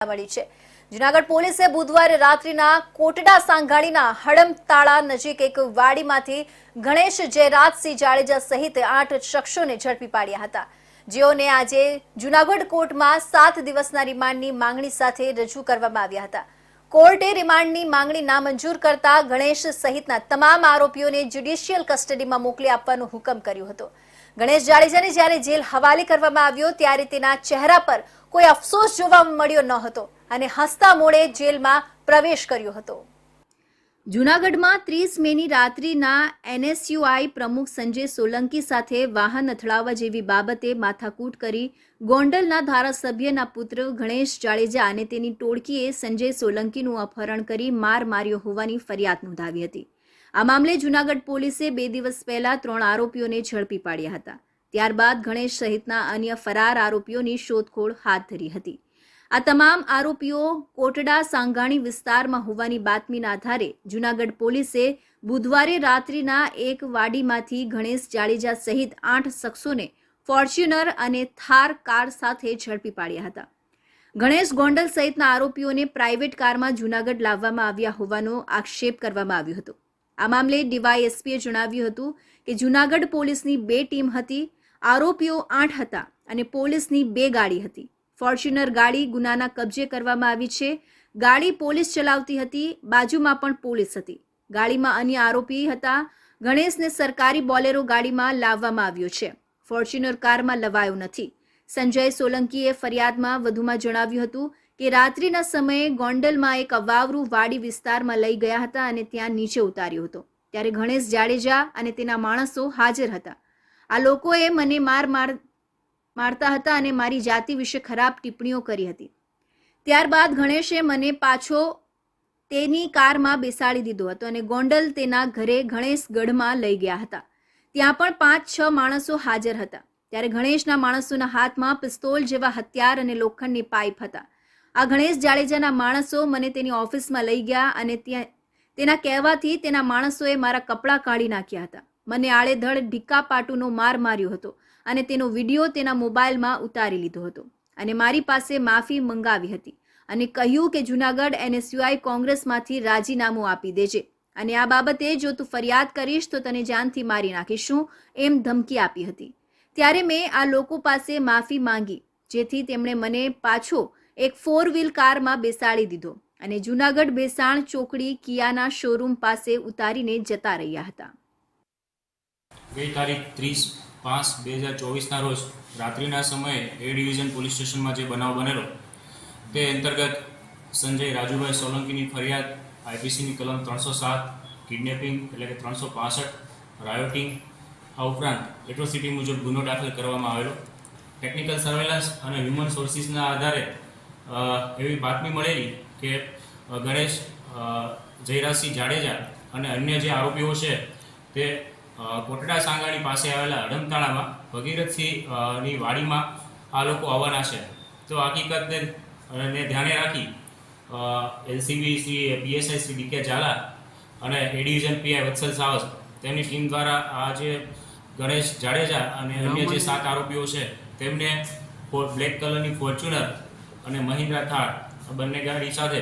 મળી છે. જુનાગઢ પોલીસે બુધવારે રાત્રિના કોટડા સાંગાણીના હડમતાળા નજીક એક વાડીમાંથી ગણેશ જયરાજસિંહ જાડેજા સહિત આઠ શખ્સોને ઝડપી પાડ્યા હતા. જેઓને આજે જુનાગઢ કોર્ટમાં સાત દિવસના રિમાન્ડની માંગણી સાથે રજૂ કરવામાં આવ્યા હતા. કોર્ટે રિમાન્ડની માંગણી નામંજૂર કરતા ગણેશ સહિતના તમામ આરોપીઓને જ્યુડિશિયલ કસ્ટડીમાં મોકલી આપવાનો હુકમ કર્યો હતો. ગણેશ જાડેજાને જ્યારે જેલ હવાલે કરવામાં આવ્યો, ત્યારે તેના ચહેરા પર કોઈ અફસોસ જોવા મળ્યો ન હતો અને હસતા મોડે જેલમાં પ્રવેશ કર્યો હતો. જૂનાગઢમાં ત્રીસ મેની રાત્રિના એનએસયુઆઈ પ્રમુખ સંજય સોલંકી સાથે વાહન અથડાવવા જેવી બાબતે માથાકૂટ કરી ગોંડલના ધારાસભ્યના પુત્ર ગણેશ જાડેજા અને તેની ટોળકીએ સંજય સોલંકીનું અપહરણ કરી માર માર્યો હોવાની ફરિયાદ નોંધાવી હતી. આ મામલે જૂનાગઢ પોલીસે બે દિવસ પહેલા ત્રણ આરોપીઓને ઝડપી પાડ્યા હતા. ત્યારબાદ ગણેશ સહિતના અન્ય ફરાર આરોપીઓની શોધખોળ હાથ ધરી હતી. આ તમામ આરોપીઓ કોટડા સાંગાણી વિસ્તારમાં હોવાની બાતમીના આધારે જૂનાગઢ પોલીસે બુધવારે રાત્રિના એક વાડીમાંથી ગણેશ જાડેજા સહિત આઠ શખ્સોને ફોર્ચ્યુનર અને થાર કાર સાથે ઝડપી પાડ્યા હતા. ગણેશ ગોંડલ સહિતના આરોપીઓને પ્રાઇવેટ કારમાં જૂનાગઢ લાવવામાં આવ્યા હોવાનો આક્ષેપ કરવામાં આવ્યો હતો. આ મામલે ડીવાયએસપીએ જણાવ્યું હતું કે જૂનાગઢ પોલીસની બે ટીમ હતી. આરોપીઓ આઠ હતા અને પોલીસની બે ગાડી હતી. ફોર્ચ્યુનર ગાડી ગુનાના કબજે કરવામાં આવી છે. ગાડી પોલીસ ચલાવતી હતી, બાજુમાં પણ પોલીસ હતી. ગાડીમાં અન્ય આરોપી હતા. ગણેશને સરકારી બોલેરો ગાડીમાં લાવવામાં આવ્યો છે. ફોર્ચ્યુનર કારમાં લવાયો નથી. સંજય સોલંકીએ ફરિયાદમાં વધુમાં જણાવ્યું હતું કે રાત્રિના સમયે ગોંડલમાં એક અવાવરું વાડી વિસ્તારમાં લઈ ગયા હતા અને ત્યાં નીચે ઉતાર્યો હતો. ત્યારે ગણેશ જાડેજા અને તેના માણસો હાજર હતા. આ લોકોએ મને માર માર મારતા હતા અને મારી જાતિ વિશે ખરાબ ટિપ્પણીઓ કરી હતી. ત્યારબાદ ગણેશે મને પાછો તેની કારમાં બેસાડી દીધો હતો અને ગોંડલ તેના ઘરે ગણેશગઢમાં લઈ ગયા હતા. ત્યાં પણ પાંચ છ માણસો હાજર હતા. ત્યારે ગણેશના માણસોના હાથમાં પિસ્તોલ જેવા હથિયાર અને લોખંડની પાઇપ હતા. આ ગણેશ જાડેજાના માણસો મને તેની ઓફિસમાં લઈ ગયા અને ત્યાં તેના કહેવાથી તેના માણસોએ મારા કપડાં કાઢી નાખ્યા હતા. મને આડેધડ ઢીકા પાટુનો માર માર્યો હતો અને તેનો વીડિયો તેના મોબાઈલમાં ઉતારી લીધો હતો અને મારી પાસે માફી મંગાવી હતી અને કહ્યું કે જુનાગઢ એનએસયુઆઈ કોંગ્રેસમાંથી રાજીનામું આપી દેજે. અને આ બાબતે જો તું ફરિયાદ કરીશ તો તને જાનથી મારી નાખીશું એમ ધમકી આપી હતી. ત્યારે મેં આ લોકો પાસે માફી માંગી, જેથી તેમણે મને પાછો એક ફોર વ્હીલ કારમાં બેસાડી દીધો અને જુનાગઢ બેસાણ ચોકડી કિયાના શોરૂમ પાસે ઉતારીને જતા રહ્યા હતા. ગઈ તારીખ ત્રીસ પાંચ બે હજાર ચોવીસના રોજ રાત્રિના સમયે એ ડિવિઝન પોલીસ સ્ટેશનમાં જે બનાવ બનેલો, તે અંતર્ગત સંજય રાજુભાઈ સોલંકીની ફરિયાદ, આઈપીસીની કલમ ત્રણસો સાત, કિડનેપિંગ એટલે કે ત્રણસો પાસઠ, રાયોટિંગ, આ ઉપરાંત એટ્રોસિટી મુજબ ગુનો દાખલ કરવામાં આવેલો. ટેકનિકલ સર્વેલન્સ અને હ્યુમન સોર્સિસના આધારે એવી બાતમી મળેલી કે ગણેશ જયરાજસિંહ જાડેજા અને અન્ય જે આરોપીઓ છે, તે કોટડા સાંગાણી પાસે આવેલા અડમતાળામાં ભગીરથસિંહની વાડીમાં આ લોકો આવવાના છે. તો હકીકતને ને ધ્યાને રાખી LCB Shri PSI Shri DK Zala અને એ ડિવિઝન પીઆઈ વત્સલ સાવસ તેમની ટીમ દ્વારા આ જે ગણેશ જાડેજા અને અન્ય જે સાત આરોપીઓ છે તેમને બ્લેક કલરની ફોર્ચ્યુનર અને મહિન્દ્રા થાર બંને ગાડી સાથે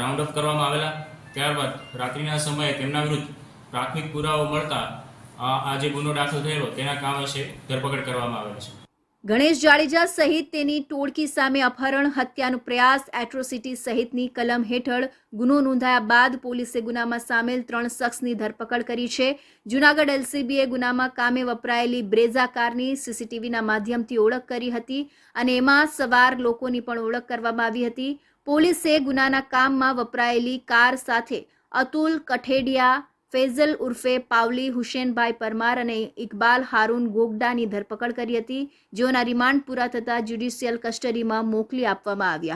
રાઉન્ડ અપ કરવામાં આવેલા. ત્યારબાદ રાત્રિના સમયે તેમના વિરુદ્ધ પ્રાથમિક પુરાવો મળતા આ જે ગુનો દાખલ થયેલો, તેના કામે છે, ધરપકડ કરવામાં આવેલ છે. ગણેશ જાડેજા સહિત તેની ટોળકી સામે અપહરણ, હત્યાનો પ્રયાસ, એટ્રોસિટી સહિતની કલમ હેઠળ ગુનો નોંધાયા બાદ પોલીસે ગુનામાં સામેલ ત્રણ શખ્સની ધરપકડ કરી છે. જૂનાગઢ એલસીબીએ ગુનામાં કામે વપરાયેલી બ્રેઝા કારની સીસીટીવીના માધ્યમથી ઓળખ કરી હતી અને એમાં સવાર લોકોની પણ ઓળખ કરવામાં આવી હતી. પોલીસે ગુનાના કામમાં વપરાયેલી કાર સાથે અતુલ કઠેડિયા ફેઝલ ઉર્ફે પાવલી, હુસેનભાઈ પરમાર અને ઇકબાલ હારૂન ગોગડાની ધરપકડ કરી હતી, જેઓના રિમાન્ડ પૂરા થતા જ્યુડિશિયલ કસ્ટડીમાં મોકલી આપવામાં આવ્યા